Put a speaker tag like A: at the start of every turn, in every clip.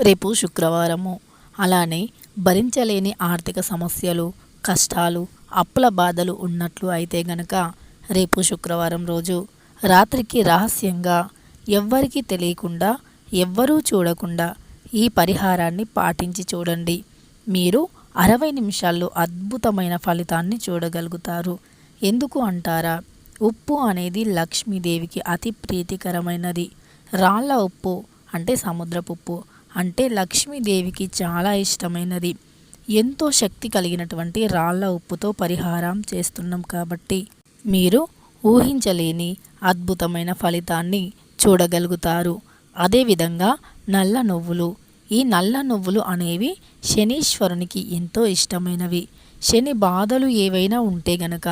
A: రేపు శుక్రవారము. అలానే భరించలేని ఆర్థిక సమస్యలు కష్టాలు అప్పుల బాధలు ఉన్నట్లు అయితే గనక రేపు శుక్రవారం రోజు రాత్రికి రహస్యంగా ఎవ్వరికీ తెలియకుండా ఎవ్వరూ చూడకుండా ఈ పరిహారాన్ని పాటించి చూడండి. మీరు అరవై నిమిషాల్లో అద్భుతమైన ఫలితాన్ని చూడగలుగుతారు. ఎందుకు అంటారా? ఉప్పు అనేది లక్ష్మీదేవికి అతి ప్రీతికరమైనది. రాళ్ళ ఉప్పు అంటే సముద్రపు ఉప్పు అంటే లక్ష్మీదేవికి చాలా ఇష్టమైనది. ఎంతో శక్తి కలిగినటువంటి రాళ్ళ ఉప్పుతో పరిహారం చేస్తున్నాం కాబట్టి మీరు ఊహించలేని అద్భుతమైన ఫలితాన్ని చూడగలుగుతారు. అదేవిధంగా నల్ల నువ్వులు. ఈ నల్ల నువ్వులు అనేవి శనీశ్వరునికి ఎంతో ఇష్టమైనవి. శని బాధలు ఏవైనా ఉంటే గనక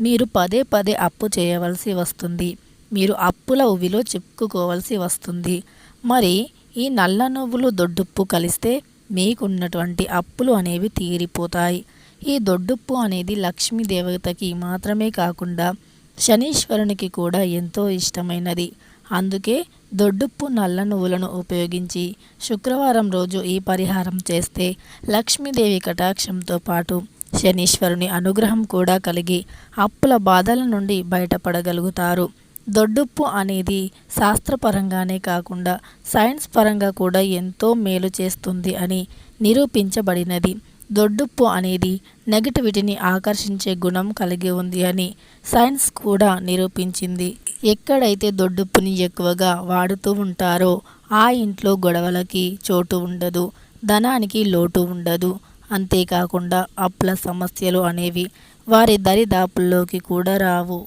A: మీరు పదే పదే అప్పు చేయవలసి వస్తుంది. మీరు అప్పుల ఉవిలో చిక్కుకోవలసి వస్తుంది. మరి ఈ నల్ల నువ్వులు దొడ్డుప్పు కలిస్తే మీకున్నటువంటి అప్పులు అనేవి తీరిపోతాయి. ఈ దొడ్డుప్పు అనేది లక్ష్మీ దేవతకి మాత్రమే కాకుండా శనీశ్వరునికి కూడా ఎంతో ఇష్టమైనది. అందుకే దొడ్డుప్పు నల్ల నువ్వులను ఉపయోగించి శుక్రవారం రోజు ఈ పరిహారం చేస్తే లక్ష్మీదేవి కటాక్షంతో పాటు శనీశ్వరుని అనుగ్రహం కూడా కలిగి అప్పుల బాధల నుండి బయటపడగలుగుతారు. దొడ్డుప్పు అనేది శాస్త్రపరంగానే కాకుండా సైన్స్ పరంగా కూడా ఎంతో మేలు చేస్తుంది అని నిరూపించబడినది. దొడ్డుప్పు అనేది నెగటివిటీని ఆకర్షించే గుణం కలిగి ఉంది అని సైన్స్ కూడా నిరూపించింది. ఎక్కడైతే దొడ్డుప్పుని ఎక్కువగా వాడుతూ ఉంటారో ఆ ఇంట్లో గొడవలకి చోటు ఉండదు ధనానికి లోటు ఉండదు. అంతేకాకుండా అప్పుల సమస్యలు అనేవి వారి దరిదాపుల్లోకి కూడా రావు.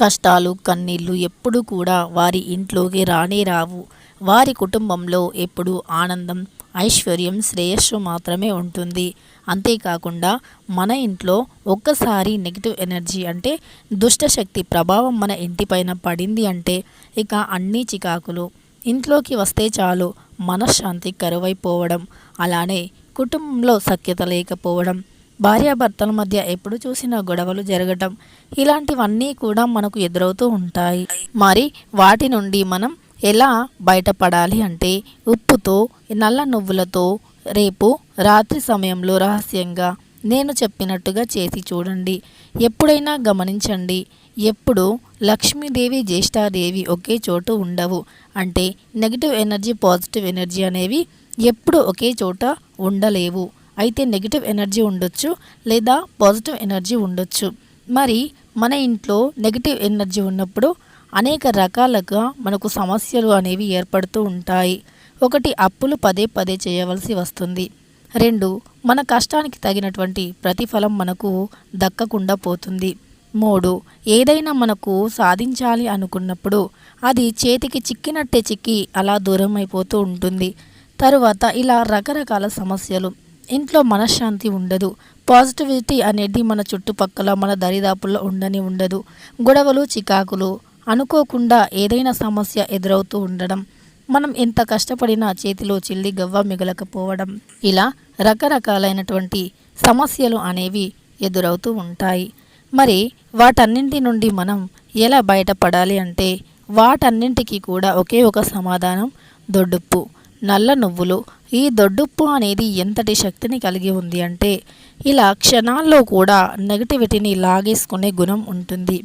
A: కష్టాలు కన్నీళ్ళు ఎప్పుడు కూడా వారి ఇంట్లోకి రానే రావు. వారి కుటుంబంలో ఎప్పుడు ఆనందం ఐశ్వర్యం శ్రేయస్సు మాత్రమే ఉంటుంది. అంతేకాకుండా మన ఇంట్లో ఒక్కసారి నెగిటివ్ ఎనర్జీ అంటే దుష్టశక్తి ప్రభావం మన ఇంటిపైన పడింది అంటే ఇక అన్ని చికాకులు. ఇంట్లోకి వస్తే చాలు మనశ్శాంతి కరువైపోవడం అలానే కుటుంబంలో సఖ్యత లేకపోవడం భార్యాభర్తల మధ్య ఎప్పుడు చూసినా గొడవలు జరగటం ఇలాంటివన్నీ కూడా మనకు ఎదురవుతూ ఉంటాయి. మరి వాటి నుండి మనం ఎలా బయటపడాలి అంటే ఉప్పుతో నల్ల నువ్వులతో రేపు రాత్రి సమయంలో రహస్యంగా నేను చెప్పినట్టుగా చేసి చూడండి. ఎప్పుడైనా గమనించండి ఎప్పుడు లక్ష్మీదేవి జ్యేష్ఠాదేవి ఒకే చోటు ఉండవు. అంటే నెగిటివ్ ఎనర్జీ పాజిటివ్ ఎనర్జీ అనేవి ఎప్పుడు ఒకే చోట ఉండలేవు. అయితే నెగిటివ్ ఎనర్జీ ఉండొచ్చు లేదా పాజిటివ్ ఎనర్జీ ఉండొచ్చు. మరి మన ఇంట్లో నెగిటివ్ ఎనర్జీ ఉన్నప్పుడు అనేక రకాలుగా మనకు సమస్యలు అనేవి ఏర్పడుతూ ఉంటాయి. ఒకటి అప్పులు పదే పదే చేయవలసి వస్తుంది. రెండు మన కష్టానికి తగినటువంటి ప్రతిఫలం మనకు దక్కకుండా పోతుంది. మూడు ఏదైనా మనకు సాధించాలి అనుకున్నప్పుడు అది చేతికి చిక్కినట్టే చిక్కి అలా దూరం అయిపోతూ ఉంటుంది. తరువాత ఇలా రకరకాల సమస్యలు ఇంట్లో మనశ్శాంతి ఉండదు. పాజిటివిటీ అనేది మన చుట్టుపక్కల మన దరిదాపుల్లో ఉండని ఉండదు. గొడవలు చికాకులు అనుకోకుండా ఏదైనా సమస్య ఎదురవుతూ ఉండడం. మనం ఎంత కష్టపడినా చేతిలో చిల్లి గవ్వ మిగలకపోవడం. ఇలా రకరకాలైనటువంటి సమస్యలు అనేవి ఎదురవుతూ ఉంటాయి. మరి వాటన్నింటి నుండి మనం ఎలా బయటపడాలి అంటే వాటన్నింటికి కూడా ఒకే ఒక సమాధానం దొడ్డుప్పు. నల్ల నువ్వులు ఈ దొడ్డుప్పు అనేది ఎంతటి శక్తిని కలిగి ఉంది అంటే ఇలా క్షణాల్లో కూడా నెగటివిటీని లాగేసుకునే గుణం ఉంటుంది.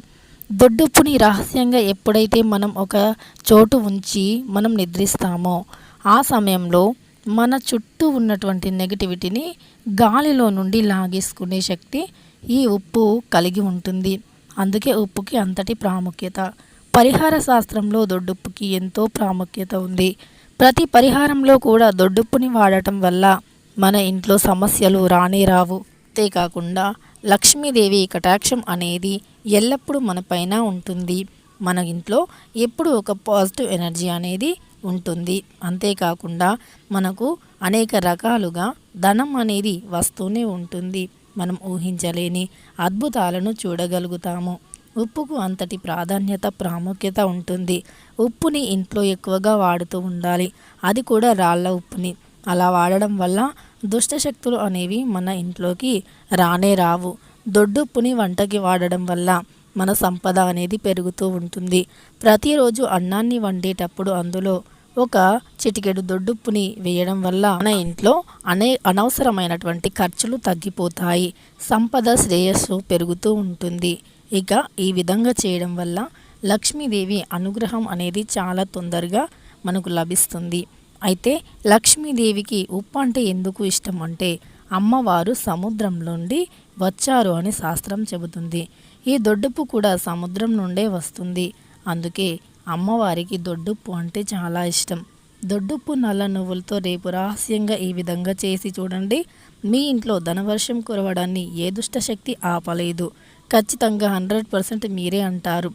A: దొడ్డుప్పుని రహస్యంగా ఎప్పుడైతే మనం ఒక చోటు ఉంచి మనం నిద్రిస్తామో ఆ సమయంలో మన చుట్టూ ఉన్నటువంటి నెగటివిటీని గాలిలో నుండి లాగేసుకునే శక్తి ఈ ఉప్పు కలిగి ఉంటుంది. అందుకే ఉప్పుకి అంతటి ప్రాముఖ్యత. పరిహార శాస్త్రంలో దొడ్డుప్పుకి ఎంతో ప్రాముఖ్యత ఉంది. ప్రతి పరిహారంలో కూడా దొడ్డుప్పుని వాడటం వల్ల మన ఇంట్లో సమస్యలు రానే రావు. అంతేకాకుండా లక్ష్మీదేవి కటాక్షం అనేది ఎల్లప్పుడూ మనపైన ఉంటుంది. మన ఇంట్లో ఎప్పుడు ఒక పాజిటివ్ ఎనర్జీ అనేది ఉంటుంది. అంతేకాకుండా మనకు అనేక రకాలుగా ధనం అనేది వస్తూనే ఉంటుంది. మనం ఊహించలేని అద్భుతాలను చూడగలుగుతాము. ఉప్పుకు అంతటి ప్రాధాన్యత ప్రాముఖ్యత ఉంటుంది. ఉప్పుని ఇంట్లో ఎక్కువగా వాడుతూ ఉండాలి. అది కూడా రాళ్ళ ఉప్పుని. అలా వాడడం వల్ల దుష్టశక్తులు అనేవి మన ఇంట్లోకి రానే రావు. దొడ్డుప్పుని వంటకి వాడడం వల్ల మన సంపద అనేది పెరుగుతూ ఉంటుంది. ప్రతిరోజు అన్నాన్ని వండేటప్పుడు అందులో ఒక చిటికెడు దొడ్డుప్పుని వేయడం వల్ల మన ఇంట్లో అనే అనవసరమైనటువంటి ఖర్చులు తగ్గిపోతాయి. సంపద శ్రేయస్సు పెరుగుతూ ఉంటుంది. ఇక ఈ విధంగా చేయడం వల్ల లక్ష్మీదేవి అనుగ్రహం అనేది చాలా తొందరగా మనకు లభిస్తుంది. అయితే లక్ష్మీదేవికి ఉప్పు అంటే ఎందుకు ఇష్టం అంటే అమ్మవారు సముద్రం నుండి వచ్చారు అని శాస్త్రం చెబుతుంది. ఈ దొడ్డుప్పు కూడా సముద్రం నుండే వస్తుంది. అందుకే అమ్మవారికి దొడ్డుప్పు అంటే చాలా ఇష్టం. దొడ్డుప్పు నల్ల నువ్వులతో రేపు రహస్యంగా ఈ విధంగా చేసి చూడండి. మీ ఇంట్లో ధనవర్షం కురవడాన్ని ఏ దుష్టశక్తి ఆపలేదు. ఖచ్చితంగా హండ్రెడ్ పర్సెంట్ మీరే అంటారు.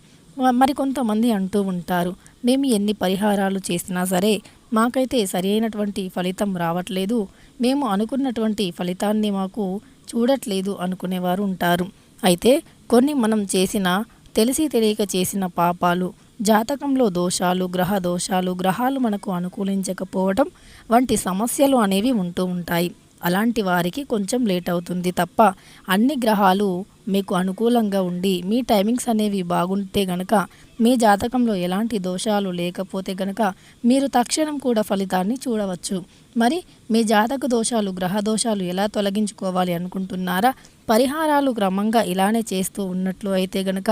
A: మరికొంతమంది అంటూ ఉంటారు మేము ఎన్ని పరిహారాలు చేసినా సరే మాకైతే సరి అయినటువంటి ఫలితం రావట్లేదు. మేము అనుకున్నటువంటి ఫలితాన్ని మాకు చూడట్లేదు అనుకునేవారు ఉంటారు. అయితే కొన్ని మనం చేసిన తెలిసి తెలియక చేసిన పాపాలు జాతకంలో దోషాలు గ్రహ దోషాలు గ్రహాలు మనకు అనుకూలించకపోవడం వంటి సమస్యలు అనేవి ఉంటూ ఉంటాయి. అలాంటి వారికి కొంచెం లేట్ అవుతుంది తప్ప అన్ని గ్రహాలు మీకు అనుకూలంగా ఉండి మీ టైమింగ్స్ అనేవి బాగుంటే గనక మీ జాతకంలో ఎలాంటి దోషాలు లేకపోతే గనక మీరు తక్షణం కూడా ఫలితాన్ని చూడవచ్చు. మరి మీ జాతక దోషాలు గ్రహ దోషాలు ఎలా తొలగించుకోవాలి అనుకుంటున్నారా? పరిహారాలు క్రమంగా ఇలానే చేస్తూ ఉన్నట్లు అయితే గనక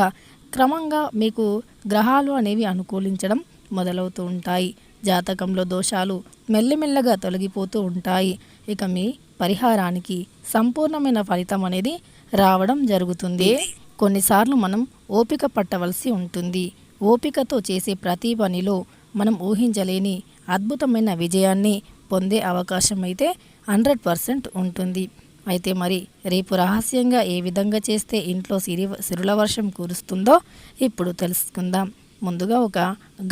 A: క్రమంగా మీకు గ్రహాలు అనేవి అనుకూలించడం మొదలవుతూ ఉంటాయి. జాతకంలో దోషాలు మెల్లిమెల్లగా తొలగిపోతూ ఉంటాయి. ఇక మీ పరిహారానికి సంపూర్ణమైన ఫలితం అనేది రావడం జరుగుతుంది. కొన్నిసార్లు మనం ఓపిక పట్టవలసి ఉంటుంది. ఓపికతో చేసే ప్రతి పనిలో మనం ఊహించలేని అద్భుతమైన విజయాన్ని పొందే అవకాశం అయితే హండ్రెడ్ పర్సెంట్ ఉంటుంది. అయితే మరి రేపు రహస్యంగా ఏ విధంగా చేస్తే ఇంట్లో సిరి సిరుల వర్షం కురుస్తుందో ఇప్పుడు తెలుసుకుందాం. ముందుగా ఒక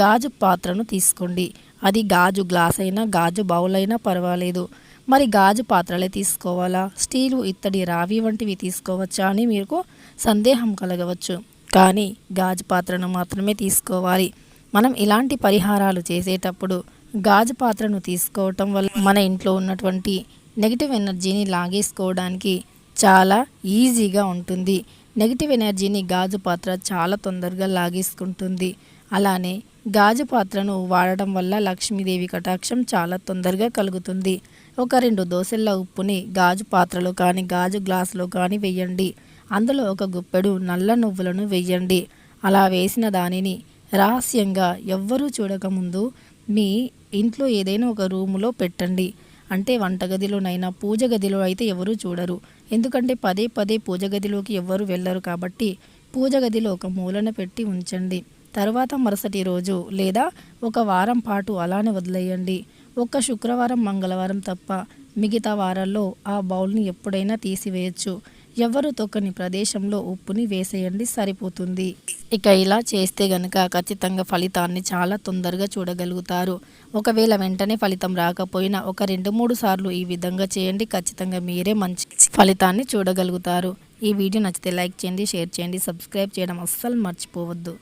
A: గాజు పాత్రను తీసుకోండి. అది గాజు గ్లాస్ అయినా గాజు బౌల్ అయినా పర్వాలేదు. మరి గాజు పాత్రలే తీసుకోవాలా? స్టీలు ఇత్తడి రావి వంటివి తీసుకోవచ్చా అని మీకు సందేహం కలగవచ్చు. కానీ గాజు పాత్రను మాత్రమే తీసుకోవాలి. మనం ఇలాంటి పరిహారాలు చేసేటప్పుడు గాజు పాత్రను తీసుకోవటం వల్ల మన ఇంట్లో ఉన్నటువంటి నెగిటివ్ ఎనర్జీని లాగేసుకోవడానికి చాలా ఈజీగా ఉంటుంది. నెగిటివ్ ఎనర్జీని గాజు పాత్ర చాలా తొందరగా లాగేసుకుంటుంది. అలానే గాజు పాత్రను వాడటం వల్ల లక్ష్మీదేవి కటాక్షం చాలా తొందరగా కలుగుతుంది. ఒక రెండు దోశల ఉప్పుని గాజు పాత్రలో కానీ గాజు గ్లాసులో కానీ వెయ్యండి అందులో ఒక గుప్పెడు నల్ల నువ్వులను వెయ్యండి అలా వేసిన దానిని రహస్యంగా ఎవ్వరూ చూడకముందు మీ ఇంట్లో ఏదైనా ఒక రూములో పెట్టండి. అంటే వంటగదిలోనైనా పూజ గదిలో అయితే ఎవరూ చూడరు. ఎందుకంటే పదే పదే పూజ గదిలోకి ఎవ్వరు వెళ్ళరు కాబట్టి పూజ గదిలో ఒక మూలన పెట్టి ఉంచండి. తర్వాత మరుసటి రోజు లేదా ఒక వారం పాటు అలానే వదిలేయండి. ఒక్క శుక్రవారం మంగళవారం తప్ప మిగతా వారాల్లో ఆ బౌల్ని ఎప్పుడైనా తీసివేయచ్చు. ఎవరు తొక్కని ప్రదేశంలో ఉప్పుని వేసేయండి సరిపోతుంది. ఇక ఇలా చేస్తే గనక ఖచ్చితంగా ఫలితాన్ని చాలా తొందరగా చూడగలుగుతారు. ఒకవేళ వెంటనే ఫలితం రాకపోయినా ఒక రెండు మూడు సార్లు ఈ విధంగా చేయండి. ఖచ్చితంగా మీరే మంచి ఫలితాన్ని చూడగలుగుతారు. ఈ వీడియో నచ్చితే లైక్ చేయండి షేర్ చేయండి సబ్స్క్రైబ్ చేయడం అస్సలు మర్చిపోవద్దు.